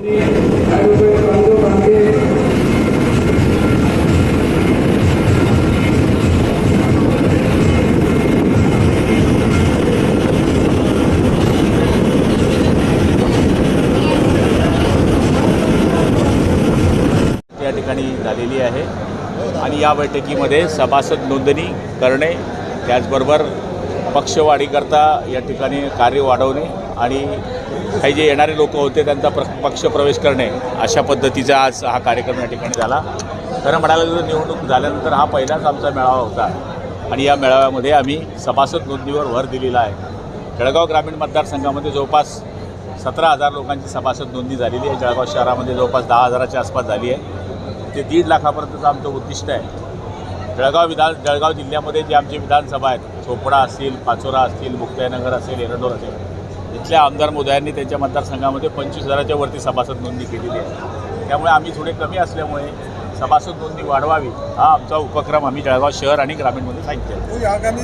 या ठिकाणी झालेली आहे. आणि या बैठकीमध्ये सभासद नोंदणी करणे त्याचबरोबर पक्षवाढीकरता या ठिकाणी कार्य वाढवणे आणि काही जे येणारे लोक होते त्यांचा प्र पक्ष प्रवेश करणे अशा पद्धतीचा आज हा कार्यक्रम या ठिकाणी झाला. खरं म्हणायला गेलं निवडणूक झाल्यानंतर हा पहिलाच आमचा मेळावा होता. आणि या मेळाव्यामध्ये आम्ही सभासद नोंदणीवर भर दिलेला आहे. जळगाव ग्रामीण मतदारसंघामध्ये जवळपास सतरा हजार लोकांची सभासद नोंदणी झालेली आहे. जळगाव शहरामध्ये जवळपास दहा हजाराच्या आसपास झाली आहे. ते दीड लाखापर्यंतचं आमचं उद्दिष्ट आहे. जळगाव विधान जळगाव जिल्ह्यामध्ये जे आमचे विधानसभा आहेत चोपडा असतील पाचोरा असतील मुक्ताईनगर असेल एरंडोर असेल इथल्या आमदार मोदयांनी त्यांच्या मतदारसंघामध्ये पंचवीस हजाराच्या वरती सभासद नोंदणी केलेली आहे. त्यामुळे आम्ही थोडे कमी असल्यामुळे सभासद नोंदणी वाढवावी हा आमचा उपक्रम आम्ही जळगाव शहर आणि ग्रामीणमध्ये सांगितले आगामी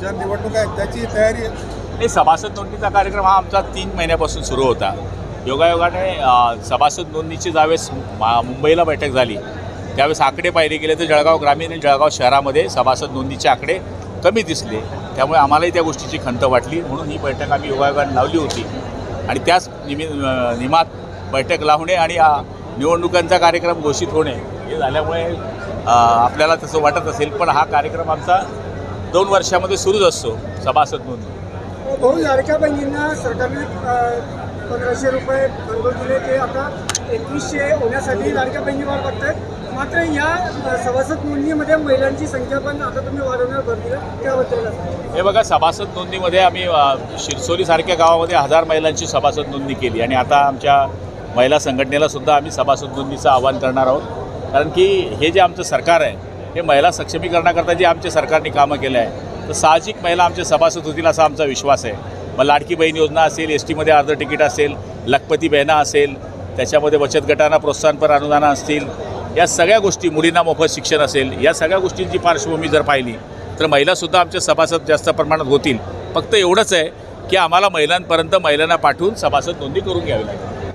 ज्या निवडणूक आहेत त्याची तयारी आहे. हे सभासद नोंदणीचा कार्यक्रम हा आमचा तीन महिन्यापासून सुरू होता. योगायोगाने सभासद नोंदणीची ज्यावेळेस मा- मुंबईला बैठक झाली त्यावेळेस आकडे पाहिले गेले तर जळगाव ग्रामीण आणि जळगाव शहरामध्ये सभासद नोंदणीचे आकडे कमी दिसले त्यामुळे आम्हालाही त्या गोष्टीची खंत वाटली. म्हणून ही बैठक आम्ही योगायोगाने लावली होती. आणि त्याच निमि निमात बैठक लावणे आणि निवडणुकांचा कार्यक्रम घोषित होणे हे झाल्यामुळे आपल्याला तसं वाटत असेल पण हा कार्यक्रम आमचा दोन वर्षामध्ये सुरूच असतो सभासद म्हणून. हो, भाऊ लाडक्या बहिणींना सरकारने पंधराशे रुपये दिले ते आता एकवीसशे होण्यासाठी लाडक्या वाढ बघतायत. मात्र या सभासद नोंदणीमध्ये महिलांची संख्या पण आता तुम्ही वाढवण्यावर भर दिला. त्याबद्दल हे बघा सभासद नोंदणीमध्ये आम्ही शिरसोलीसारख्या गावामध्ये हजार महिलांची सभासद नोंदणी केली. आणि आता आमच्या महिला संघटनेला सुद्धा आम्ही सभासद नोंदणीचं आवाहन करणार आहोत. कारण की हे जे आमचं सरकार आहे हे महिला सक्षमीकरणाकरता जे आमच्या सरकारने कामं केलं आहे तर साहजिक महिला आमच्या सभासद होतील असा आमचा विश्वास आहे. मग लाडकी बहीण योजना असेल एस टीमध्ये अर्ध तिकीट असेल लखपती बहिणा असेल त्याच्यामध्ये बचत गटांना प्रोत्साहनपर अनुदानं असतील या सगळ्या गोष्टी मुलींना मोफत शिक्षण असेल या सगळ्या गोष्टींची पार्श्वभूमी जर पाहिली तर महिलासुद्धा आमच्या सभासद जास्त प्रमाणात होतील. फक्त एवढंच आहे की आम्हाला महिलांपर्यंत महिलांना पाठवून सभासद नोंदणी करून घ्यावी लागेल.